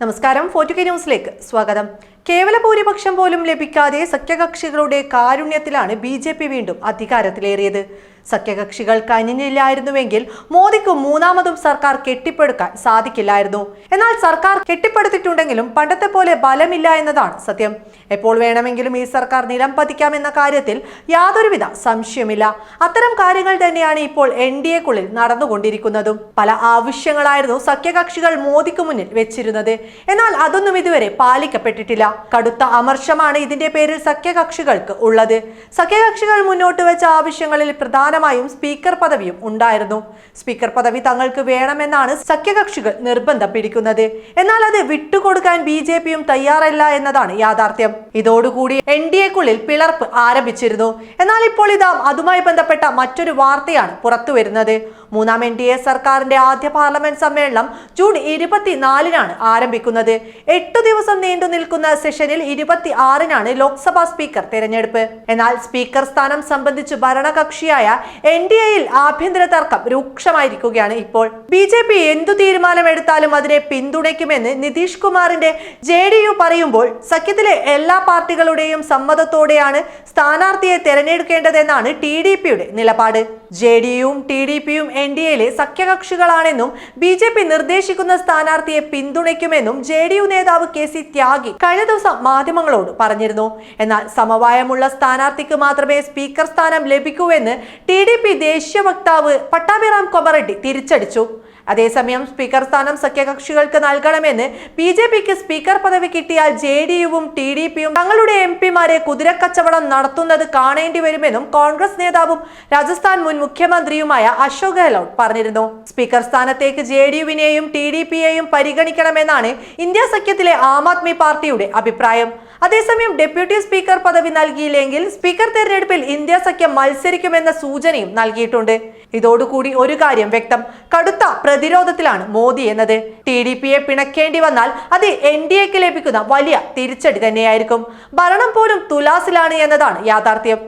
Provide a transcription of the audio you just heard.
നമസ്കാരം forty K ന്യൂസിലേക്ക് സ്വാഗതം. കേവല ഭൂരിപക്ഷം പോലും ലഭിക്കാതെ സഖ്യകക്ഷികളുടെ കാരുണ്യത്തിലാണ് ബി വീണ്ടും അധികാരത്തിലേറിയത്. സഖ്യകക്ഷികൾ കനിഞ്ഞില്ലായിരുന്നുവെങ്കിൽ മോദിക്ക് മൂന്നാമതും സർക്കാർ കെട്ടിപ്പടുക്കാൻ സാധിക്കില്ലായിരുന്നു. എന്നാൽ സർക്കാർ കെട്ടിപ്പടുത്തിട്ടുണ്ടെങ്കിലും പണ്ടത്തെ പോലെ ബലമില്ല എന്നതാണ് സത്യം. എപ്പോൾ വേണമെങ്കിലും ഈ സർക്കാർ നിലം പതിക്കാമെന്ന കാര്യത്തിൽ യാതൊരുവിധ സംശയമില്ല അത്തരം കാര്യങ്ങൾ തന്നെയാണ് ഇപ്പോൾ എൻ ഡി എക്കുള്ളിൽ നടന്നുകൊണ്ടിരിക്കുന്നതും. പല ആവശ്യങ്ങളായിരുന്നു സഖ്യകക്ഷികൾ മോദിക്ക് മുന്നിൽ വെച്ചിരുന്നത്. എന്നാൽ അതൊന്നും ഇതുവരെ പാലിക്കപ്പെട്ടിട്ടില്ല. കടുത്ത അമർഷമാണ് ഇതിന്റെ പേരിൽ സഖ്യകക്ഷികൾക്ക് ഉള്ളത്. സഖ്യകക്ഷികൾ മുന്നോട്ട് വെച്ച ആവശ്യങ്ങളിൽ പ്രധാനമായും സ്പീക്കർ പദവിയും ഉണ്ടായിരുന്നു. സ്പീക്കർ പദവി തങ്ങൾക്ക് വേണമെന്നാണ് സഖ്യകക്ഷികൾ നിർബന്ധം പിടിക്കുന്നത്. എന്നാൽ അത് വിട്ടുകൊടുക്കാൻ ബി ജെ പിയും തയ്യാറല്ല എന്നതാണ് യാഥാർത്ഥ്യം. ഇതോടുകൂടി എൻ ഡി എക്കുള്ളിൽ പിളർപ്പ് ആരംഭിച്ചിരുന്നു. എന്നാൽ ഇപ്പോൾ ഇതാ അതുമായി ബന്ധപ്പെട്ട മറ്റൊരു വാർത്തയാണ് പുറത്തു വരുന്നത് മൂന്നാം എൻ ഡി എ സർക്കാരിന്റെ ആദ്യ പാർലമെന്റ് സമ്മേളനം ജൂൺ ഇരുപത്തിനാലിനാണ് ആരംഭിക്കുന്നത്. എട്ടു ദിവസം നീണ്ടു നിൽക്കുന്ന സെഷനിൽ ഇരുപത്തി ആറിനാണ് ലോക്സഭാ സ്പീക്കർ തെരഞ്ഞെടുപ്പ്. എന്നാൽ സ്പീക്കർ സ്ഥാനം സംബന്ധിച്ച് ഭരണകക്ഷിയായ എൻ ഡി എയിൽ ആഭ്യന്തര തർക്കം രൂക്ഷമായിരിക്കുകയാണ് ഇപ്പോൾ. ബി ജെ പി എന്തു തീരുമാനമെടുത്താലും അതിനെ പിന്തുണയ്ക്കുമെന്ന് നിതീഷ് കുമാറിന്റെ ജെ ഡി യു പറയുമ്പോൾ സഖ്യത്തിലെ എല്ലാ പാർട്ടികളുടെയും സമ്മതത്തോടെയാണ് സ്ഥാനാർത്ഥിയെ തെരഞ്ഞെടുക്കേണ്ടതെന്നാണ് ടി ഡി പിയുടെ നിലപാട്. ജെ ഡി യുവും ടി ഡി പിയും എൻ ഡി എയിലെ സഖ്യകക്ഷികളാണെന്നും ബി ജെ പി നിർദ്ദേശിക്കുന്ന സ്ഥാനാർത്ഥിയെ പിന്തുണയ്ക്കുമെന്നും ജെ ഡി യു നേതാവ് കെ സി ത്യാഗി കഴിഞ്ഞ ദിവസം മാധ്യമങ്ങളോട് പറഞ്ഞിരുന്നു. എന്നാൽ സമവായമുള്ള സ്ഥാനാർത്ഥിക്ക് മാത്രമേ സ്പീക്കർ സ്ഥാനം ലഭിക്കൂ എന്ന് ടി ഡി പി ദേശീയ വക്താവ് പട്ടാഭിറാം കൊമറെഡ്ഡി തിരിച്ചടിച്ചു. അതേസമയം സ്പീക്കർ സ്ഥാനം സഖ്യകക്ഷികൾക്ക് നൽകണമെന്ന് ബി ജെ പിക്ക് സ്പീക്കർ പദവി കിട്ടിയാൽ ജെ ഡി യുവും ടി ഡി പിയും തങ്ങളുടെ എം പിമാരെ കുതിരക്കച്ചവടം നടത്തുന്നത് കാണേണ്ടി വരുമെന്നും കോൺഗ്രസ് നേതാവും രാജസ്ഥാൻ മുൻ മുഖ്യമന്ത്രിയുമായ അശോക് ഗെഹ്ലോട്ട് പറഞ്ഞിരുന്നു. സ്പീക്കർ സ്ഥാനത്തേക്ക് ജെ ഡി യുവിനെയും ടി ഡി പിയെയും പരിഗണിക്കണമെന്നാണ് ഇന്ത്യ സഖ്യത്തിലെ ആം ആദ്മി പാർട്ടിയുടെ അഭിപ്രായം. അതേസമയം ഡെപ്യൂട്ടി സ്പീക്കർ പദവി നൽകിയില്ലെങ്കിൽ സ്പീക്കർ തെരഞ്ഞെടുപ്പിൽ ഇന്ത്യ സഖ്യം മത്സരിക്കുമെന്ന സൂചനയും നൽകിയിട്ടുണ്ട്. ഇതോടുകൂടി ഒരു കാര്യം വ്യക്തം. കടുത്ത പ്രതിരോധത്തിലാണ് മോദി എന്നത്. ടി ഡി പിയെ പിണക്കേണ്ടി വന്നാൽ അത് എൻ ഡി എക്ക് ലഭിക്കുന്ന വലിയ തിരിച്ചടി തന്നെയായിരിക്കും. ഭരണം പോലും തുലാസിലാണ് എന്നതാണ് യാഥാർത്ഥ്യം.